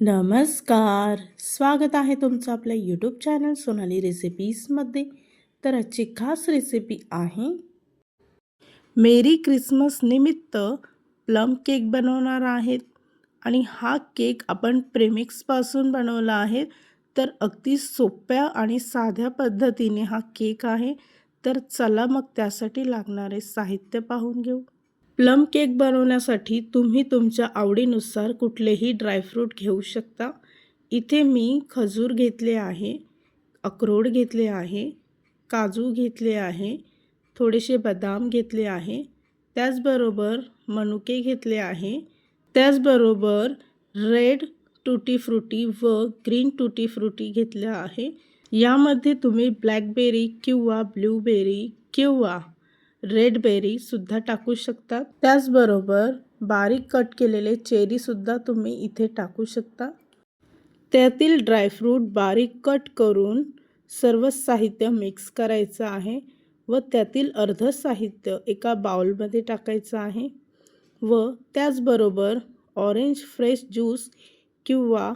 नमस्कार. स्वागत आहे तुमचं आपल्या यूट्यूब चॅनल सोनाली रेसिपीजमध्ये तर आजची खास रेसिपी आहे मेरी क्रिसमस निमित्त प्लम केक बनवणार आहेत. आणि हा केक आपण प्रेमिक्सपासून बनवला आहे. तर अगदी सोप्या आणि साध्या पद्धतीने हा केक आहे. तर चला मग त्यासाठी लागणारे साहित्य पाहून घेऊ. प्लम केक बनवण्यासाठी तुम्ही तुमच्या आवडीनुसार कुठलेही ड्रायफ्रूट घेऊ शकता. इथे मी खजूर घेतले आहे अक्रोड घेतले आहे काजू घेतले आहे थोडेसे बदाम घेतले आहे त्याचबरोबर मनुके घेतले आहे त्याचबरोबर रेड टुटी फ्रुटी व ग्रीन टुटी फ्रुटी घेतल्या आहे. यामध्ये तुम्ही ब्लॅकबेरी किंवा ब्लूबेरी किंवा रेड बेरीसुद्धा टाकू शकता. त्याचबरोबर बारीक कट केलेले चेरीसुद्धा तुम्ही इथे टाकू शकता. त्यातील ड्रायफ्रूट बारीक कट करून सर्व साहित्य मिक्स करायचं आहे व त्यातील अर्ध साहित्य एका बाउलमध्ये टाकायचं आहे. व त्याचबरोबर ऑरेंज फ्रेश ज्यूस किंवा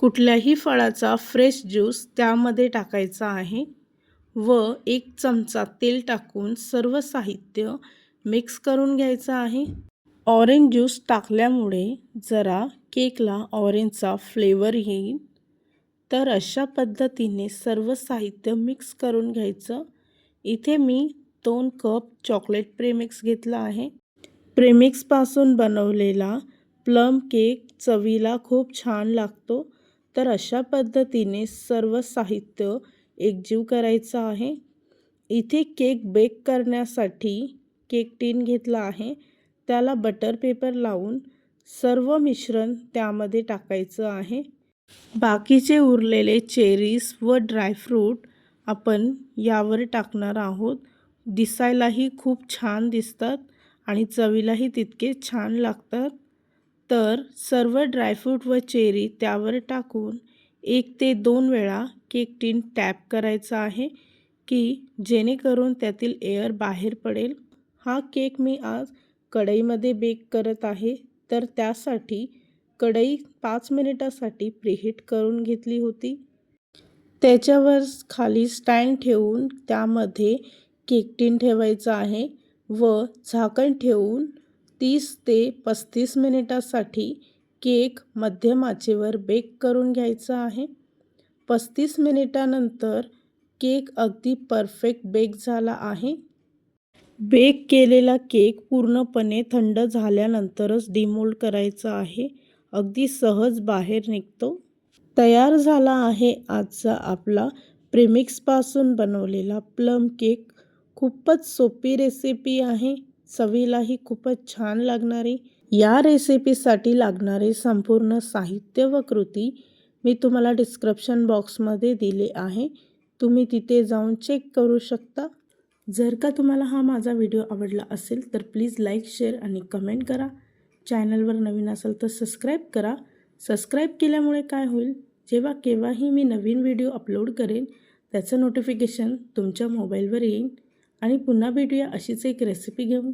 कुठल्याही फळाचा फ्रेश ज्यूस त्यामध्ये टाकायचा आहे. व एक चमचा तेल टाकून सर्व साहित्य मिक्स करून घ्यायचं आहे. ऑरेंज ज्यूस टाकल्यामुळे जरा केकला ऑरेंजचा फ्लेवर येईल. तर अशा पद्धतीने सर्व साहित्य मिक्स करून घ्यायचं. इथे मी दोन कप चॉकलेट प्रेमिक्स घेतला आहे. प्रेमिक्सपासून बनवलेला प्लम केक चवीला खूप छान लागतो. तर अशा पद्धतीने सर्व साहित्य एकजीव करायचा आहे. इथे केक बेक करण्यासाठी केक टीन घेतला आहे. त्याला बटर पेपर लावून सर्व मिश्रण त्यामध्ये टाकायचं आहे. बाकीचे उरलेले चेरीज व ड्रायफ्रूट आपण यावर टाकणार आहोत. दिसायलाही खूप छान दिसतात आणि चवीलाही तितके छान लागतात. तर सर्व ड्रायफ्रूट व चेरी त्यावर टाकून एक ते दोन वेळा केक टीन टॅप करायचा आहे की जेणेकरून त्यातील एअर बाहेर पडेल. हा केक मी आज कढईमध्ये बेक करत आहे तर त्यासाठी कढई पाच मिनिटासाठी प्रिहीट करून घेतली होती. त्याच्यावर खाली स्टँड ठेवून त्यामध्ये केक टीन ठेवायचं आहे व झाकण ठेवून तीस ते पस्तीस मिनिटासाठी केक मध्यम आचेवर बेक करून घ्यायचा आहे. पस्तीस मिनिटानंतर केक अगदी परफेक्ट बेक झाला आहे. बेक केलेला केक पूर्णपणे थंड झाल्यानंतरच डिमोल्ड करायचा आहे. अगदी सहज बाहेर निघतो. तयार झाला आहे आजचा आपला प्रेमिक्सपासून बनवलेला प्लम केक. खूपच सोपी रेसिपी आहे. चवीलाही खूपच छान लागणारी. या रेसिपीसाठी लागणारे संपूर्ण साहित्य व कृती मी तुम्हाला डिस्क्रिप्शन बॉक्समध्ये दिले आहे. तुम्ही तिथे जाऊन चेक करू शकता. जर का तुम्हाला हा माझा व्हिडिओ आवडला असेल तर प्लीज लाईक शेअर आणि कमेंट करा. चॅनलवर नवीन असेल तर सबस्क्राईब करा. सबस्क्राईब केल्यामुळे काय होईल? जेव्हा केव्हाही मी नवीन व्हिडिओ अपलोड करेन त्याचं नोटिफिकेशन तुमच्या मोबाईलवर येईल आणि पुन्हा भेटूया अशीच एक रेसिपी घेऊन.